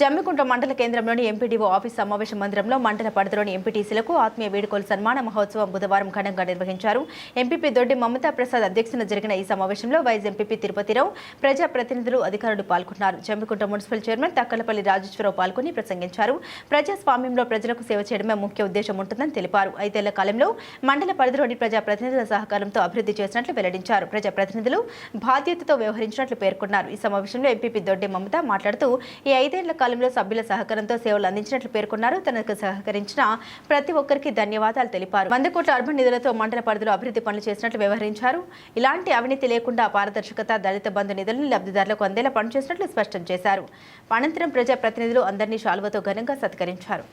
జమ్మికుంట మండల కేంద్రంలోని MPDO office సమావేశ మందిరంలో మండల పరిధిలోని ఎంపీటీసీలకు ఆత్మీయ వేడుకలు సన్మాన మహోత్సవం బుధవారం ఘనంగా నిర్వహించారు. ఎంపీపీ దొడ్డి మమతా ప్రసాద్ అధ్యక్షతన జరిగిన ఈ సమావేశంలో వైస్ ఎంపీపీ తిరుపతిరావు ప్రజా ప్రతినిధులు అధికారులు పాల్గొన్నారు. జమ్మికుంట మున్సిపల్ చైర్మన్ తక్కలపల్లి రాజేశ్వరరావు పాల్గొని ప్రసంగించారు. ప్రజాస్వామ్యంలో ప్రజలకు సేవ చేయడమే ముఖ్య ఉద్దేశం ఉంటుందని తెలిపారు. ఐదేళ్ళ కాలంలో మండల పరిధిలోని ప్రజా ప్రతినిధుల సహకారంతో అభివృద్ధి చేసినట్లు వెల్లడించారు. ప్రజా ప్రతినిధులు బాధ్యతతో వ్యవహరించినట్లు పేర్కొన్నారు. ఈ సమావేశంలో ఎంపీపీ దొడ్డి మమత మాట్లాడుతూ ఈ ఐదేళ్ళ కాలంలో సభ్యుల సహకారంతో సేవలు అందించినట్లు పేర్కొన్నారు. తనకు సహకరించిన ప్రతి ఒక్కరికి ధన్యవాదాలు తెలిపారు. వంద కోట్ల అర్బన్ నిధులతో మండల పరిధిలో అభివృద్ధి పనులు చేసినట్లు వ్యవహరించారు. ఇలాంటి అవినీతి లేకుండా పారదర్శకత దళిత బంధు నిధులను లబ్ధిదారులకు అందేలా పనిచేసినట్లు స్పష్టం చేశారు. అనంతరం ప్రజా ప్రతినిధులు అందరినీ శాలువతో ఘనంగా సత్కరించారు.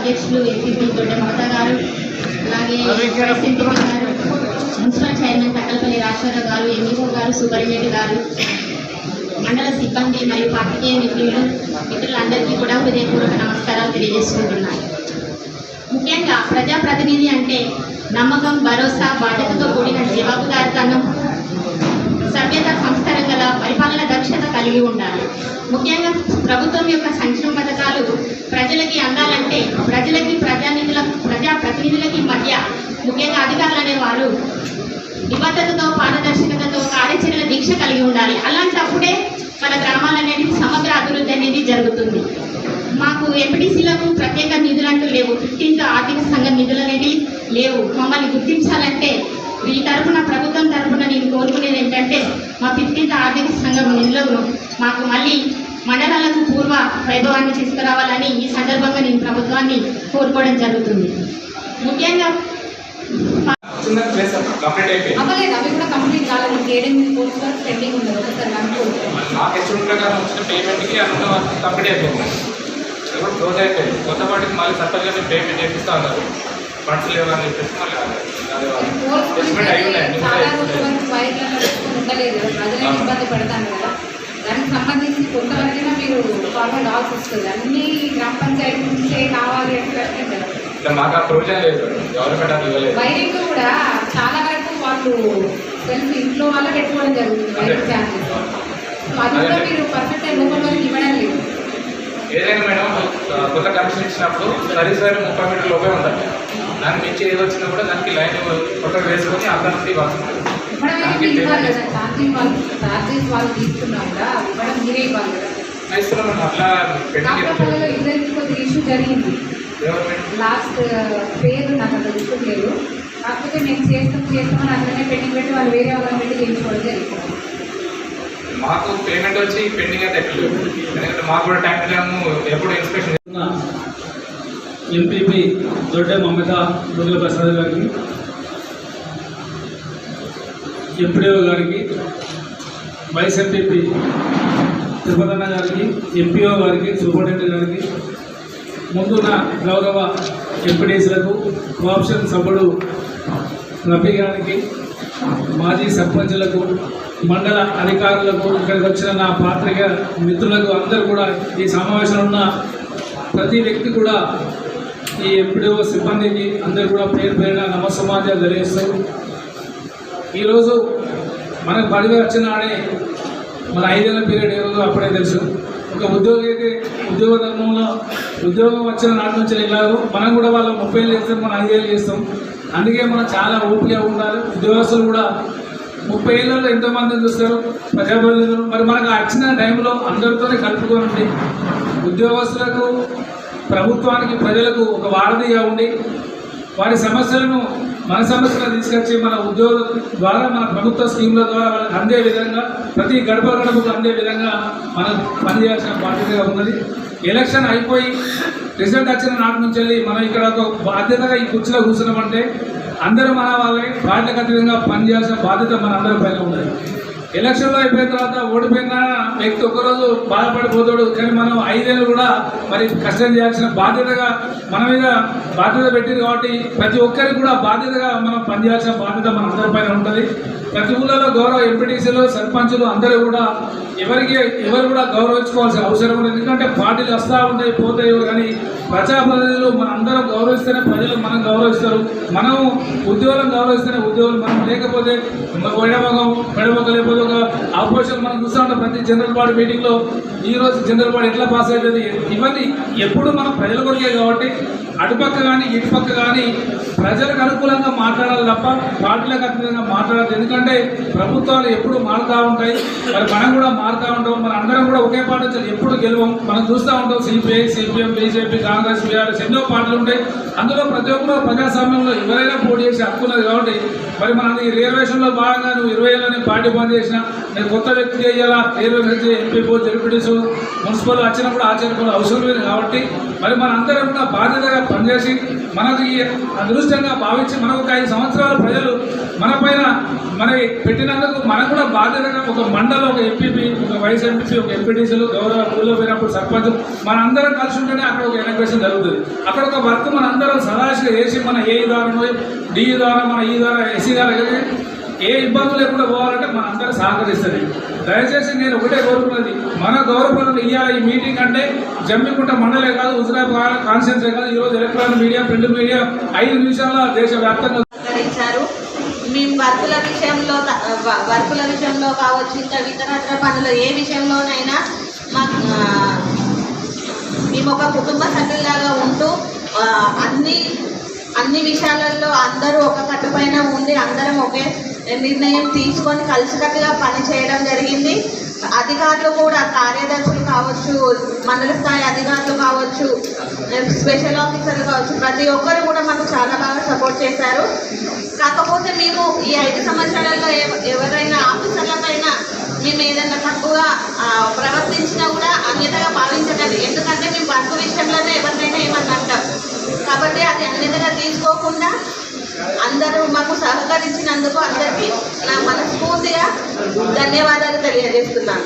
అధ్యక్షులు ఎంపీపీ తోట మమత గారు అలాగే గారు మున్సిపల్ చైర్మన్ తక్కలపల్లి రాజేశ్వరరావు గారు ఎంఈఓ గారు సూపరింటెండెంట్ గారు మండల సిబ్బంది మరియు పాత్రికేయ మిత్రులు మిత్రులందరికీ కూడా హృదయపూర్వక నమస్కారాలు తెలియజేసుకుంటున్నాను. ముఖ్యంగా ప్రజాప్రతినిధి అంటే నమ్మకం భరోసా బాధ్యతతో కూడిన జవాబుదారితనం సభ్యత సంస్థ కలిగి ఉండాలి ముఖ్యంగా ప్రభుత్వం యొక్క సంక్షేమ పథకాలు ప్రజలకి అందాలంటే ప్రజలకి ప్రజానిధుల ప్రజా ప్రతినిధులకి మధ్య ముఖ్యంగా అధికారులు అనేవారు నిబద్ధతతో పారదర్శకతతో కార్యాచరణ దీక్ష కలిగి ఉండాలి. అలాంటప్పుడే మన గ్రామాలు అనేది సమగ్ర అభివృద్ధి అనేది జరుగుతుంది. మాకు ఎంపీటీసీలకు ప్రత్యేక నిధులంటూ లేవు. ఫిఫ్టీన్త్ ఆర్థిక సంఘం నిధులు అనేవి లేవు. మమ్మల్ని గుర్తించాలంటే ఈ తరపున ప్రభుత్వం తరఫున నేను కోరుకునేది ఏంటంటే మా ఫిఫ్టీన్త్ ఆర్థిక సంఘం నిధులను మాకు మళ్ళీ మండలాలకు పూర్వ వైభవాన్ని తీసుకురావాలని ఈ సందర్భంగా నేను ప్రభుత్వాన్ని కోరుకోవడం జరుగుతుంది. ముఖ్యంగా చిన్న ప్లేస్ కంప్లీట్ అయిపోయింది. అవ్వలేదు అవి కూడా కంప్లీట్ కాలేదు. కోర్స్ వరకు పెండింగ్ ఒకసారి క్లోజ్ అయిపోయింది. కొత్త మళ్ళీ సర్పంచ్ పేమెంట్ చేపిస్తా ఉన్నారు. ఫండ్స్ లేవు అని చెప్పేసి మళ్ళీ అదే కోర్స్ ఎస్టిమేట్ అయి ఉన్నాయి కదా ప్రజలను ఇబ్బంది పడతాను కదా. దానికి సంబంధించి కొంతవరకైనా మీరు ఫార్వర్డ్ అవ్వాల్సి వస్తుంది. అన్ని గ్రామ పంచాయతీ నుంచే కావాలి అంటే వైరింగ్ కూడా చాలా వరకు వాళ్ళు సెల్ఫ్ ఇంట్లో వాళ్ళే పెట్టుకోవడం జరుగుతుంది వైరింగ్ ఛార్జెస్. అది కూడా మీరు పర్ఫెక్ట్ లోపల వరకు ఇవ్వడం లేదు. ఏదైనా మేడం కొత్త కమిషన్ ఇచ్చినప్పుడు సర్వీస్ వైర్ ముప్పై మీటర్ లోపే ఉండాలి దానికి మించి ఏది వచ్చినా కూడా దానికి లైన్ కొత్తగా వేసుకొని అందరికీ ఇవ్వాల్సి ఛార్జింగ్ వాళ్ళు ఛార్జెస్ వాళ్ళు తీసుకున్నా కూడా ఇవ్వడం మీరే ఇవ్వాలి కదా. మేడం కాకపోతే ఇద్దరికి కొద్దిగా ఇష్యూ జరిగింది. లాస్ట్ పేరు నాకు గుర్తులేదు. కాకపోతే నేను చేస్తాం చేస్తామని అట్లనే పెండింగ్ పెట్టి వాళ్ళు వేరే వాళ్ళని పెట్టి చేయించుకోవడం జరిగింది. మాకు పేమెంట్ వచ్చి పెండింగ్ అయితే ఎక్కడ లేదు ఎందుకంటే మాకు కూడా టైం టైము ఎప్పుడు ఇన్స్పెక్షన్ ఎంపీపీ దొడ్డే మమత దుర్గ ప్రసాద్ గారికి ఎంపీడీఓ గారికి వైస్ ఎంపీపీ తిరుపతన్న గారికి ఎంపీఓ గారికి సూపరింటెండెంట్ గారికి ముందున్న గౌరవ ఎంపీడీసీలకు కోఆప్షన్ సభ్యుడు రఫీ గారికి మాజీ సర్పంచులకు మండల అధికారులకు ఇక్కడికి వచ్చిన నా పాత్రిక మిత్రులకు అందరూ కూడా ఈ సమావేశంలో ఉన్న ప్రతి వ్యక్తి కూడా ఈ ఎంపీడీఓ సిబ్బందికి అందరూ కూడా పేరు పేరున నమస్సమాజాలు తెలియజేస్తూ ఈరోజు మనకు పదవి వచ్చిన ఆడే మన ఐదేళ్ళ పీరియడ్ ఏ రోజు అప్పుడే తెలుసు. ఒక ఉద్యోగి అయితే ఉద్యోగ ధర్మంలో ఉద్యోగం వచ్చిన నాటి నుంచి వెళ్ళారు మనం కూడా వాళ్ళ ముప్పై ఏళ్ళు చేస్తాం మనం ఐదేళ్ళు చేస్తాం. అందుకే మనం చాలా ఓపికగా ఉండాలి. ఉద్యోగస్తులు కూడా ముప్పై ఏళ్ళలో ఎంతోమందిని చూస్తారు ప్రజాప్రతినిధులు. మరి మనకు వచ్చిన టైంలో అందరితోనే కలుపుకొని ఉండి ఉద్యోగస్తులకు ప్రభుత్వానికి ప్రజలకు ఒక వారధిగా ఉండి వారి సమస్యలను మన సమస్యలు తీసుకొచ్చి మన ఉద్యోగం ద్వారా మన ప్రభుత్వ స్కీముల ద్వారా వాళ్ళకి అందే విధంగా ప్రతి గడప గడపకు అందే విధంగా మనం పనిచేయాల్సిన బాధ్యతగా ఉన్నది. ఎలక్షన్ అయిపోయి రిజల్ట్ వచ్చిన నాటి నుంచి వెళ్ళి మనం ఇక్కడ ఒక బాధ్యతగా ఈ కుర్చీలో కూర్చున్నామంటే అందరూ మన వాళ్ళే బాధ్యత అతీతంగా పనిచేయాల్సిన బాధ్యత మన పైన ఉన్నది. ఎలక్షన్లో అయిపోయిన తర్వాత ఓడిపోయిన వ్యక్తి ఒకరోజు బాధపడిపోతాడు. కానీ మనం ఐదేళ్ళు కూడా మరి కష్టం చేయాల్సిన బాధ్యతగా మన మీద బాధ్యత పెట్టింది కాబట్టి ప్రతి ఒక్కరికి కూడా బాధ్యతగా మనం పనిచేయాల్సిన బాధ్యత మన అందరిపైన ఉంటుంది. ప్రతి ఊళ్ళలో గౌరవ ఎంపీటీసీలు సర్పంచులు అందరూ కూడా ఎవరికి ఎవరు కూడా గౌరవించుకోవాల్సిన అవసరం ఉంది ఎందుకంటే పార్టీలు వస్తూ ఉంటాయి పోతాయి కానీ ప్రజాప్రతినిధులు మన అందరం గౌరవిస్తేనే ప్రజలు మనం గౌరవిస్తారు. మనం ఉద్యోగం గౌరవిస్తేనే ఉద్యోగులు మనం. లేకపోతే ఎడమగం పెడమగ లేకపోతే ఒక అవకాశం మనం చూస్తూ ఉంటాం. ప్రతి జనరల్ బాడీ మీటింగ్లో ఈ రోజు జనరల్ బాడీ ఎట్లా పాస్ అవుతుంది ఇవన్నీ ఎప్పుడు మనం ప్రజల కొరికే కాబట్టి అటుపక్క కానీ ఇటుపక్క కానీ ప్రజలకు అనుకూలంగా మాట్లాడాలి తప్ప పార్టీలకు అనుకూలంగా మాట్లాడాలి ఎందుకంటే ప్రభుత్వాలు ఎప్పుడు మారుతూ ఉంటాయి. మరి మనం కూడా మారుతూ ఉంటాం. మన అందరం కూడా ఒకే పార్టీ నుంచి ఎప్పుడు గెలవం? మనం చూస్తూ ఉంటాం CPI CPM BJP Congress BRS ఎన్నో పార్టీలు ఉంటాయి. అందులో ప్రతి ఒక్కరు ప్రజాస్వామ్యంలో ఎవరైనా పోటీ చేసి హక్కు ఉన్నది కాబట్టి మరి మన ఈ రిజర్వేషన్లో భాగంగా నువ్వు ఇరవై ఏళ్ళని పార్టీ బంద్ చేసినా నేను కొత్త వ్యక్తి చేయాలా reservation MP post ZPTC municipal వచ్చినప్పుడు ఆచరించుకోవడం అవసరం లేదు కాబట్టి మరి మనందరం కూడా బాధ్యతగా పనిచేసి మనకు ఈ అదృష్టంగా భావించి మనకు ఒక ఐదు సంవత్సరాల ప్రజలు మన పైన మన పెట్టినందుకు మనకు కూడా బాధ్యతగా ఒక మండలం ఒక ఎంపీపీ ఒక వైస్ ఎంపీపీ ఒక ఎంపీటీసీలు గౌరవ ఊళ్ళో పోయినప్పుడు సర్పంచ్ మనందరం కలిసి ఉంటేనే అక్కడ ఒక ఎలక్షన్ జరుగుతుంది. అక్కడ ఒక వర్క్ మనందరం సదాశిగా చేసి మన ఏ ద్వారా డి ద్వారా మన ఈ ద్వారా ఎస్సీ ద్వారా ఏ ఇబ్బందులు లేకుండా పోవాలంటే మన అందరూ సహకరిస్తుంది దయచేసి నేను ఒకటే కోరుకున్నది మన గౌరవపరులు ఇవ్వాలి ఈ మీటింగ్ అంటే జమ్మికుంట మండలే కాదు హుజరాబాద్ కాన్స్టిట్యూన్సీ కాదు ఈరోజు ఎలక్ట్రానిక్ మీడియా ప్రింట్ మీడియా ఐదు నిమిషాల్లో దేశవ్యాప్తంగా సహకరించారు మేము వర్కుల విషయంలో వర్కుల విషయంలో కావచ్చు ఇంకా ఇతరత్ర పనులు ఏ విషయంలోనైనా మా మేము ఒక కుటుంబ సభ్యులాగా ఉంటూ అన్నీ అన్ని అన్ని విషయాలలో అందరూ ఒక కట్టుపైన ఉండి అందరం ఒకే నిర్ణయం తీసుకొని కలిసికట్టుగా పని చేయడం జరిగింది. అధికారులు కూడా కార్యదర్శులు కావచ్చు మండల స్థాయి అధికారులు కావచ్చు స్పెషల్ ఆఫీసర్లు కావచ్చు ప్రతి ఒక్కరు కూడా మాకు చాలా బాగా సపోర్ట్ చేశారు. కాకపోతే మేము ఈ ఐదు సంవత్సరాలలో ఎవరైనా ఆఫీసర్లపైన మేము ఏదైనా తక్కువగా ప్రవర్తించినా కూడా అన్యతగా భావించకండి. ఎందుకంటే మేము వర్క్ కాబట్టి అది అన్నిటిగా తీసుకోకుండా అందరూ మాకు సహకరించినందుకు అందరికీ నా మనస్ఫూర్తిగా ధన్యవాదాలు తెలియజేస్తున్నాను.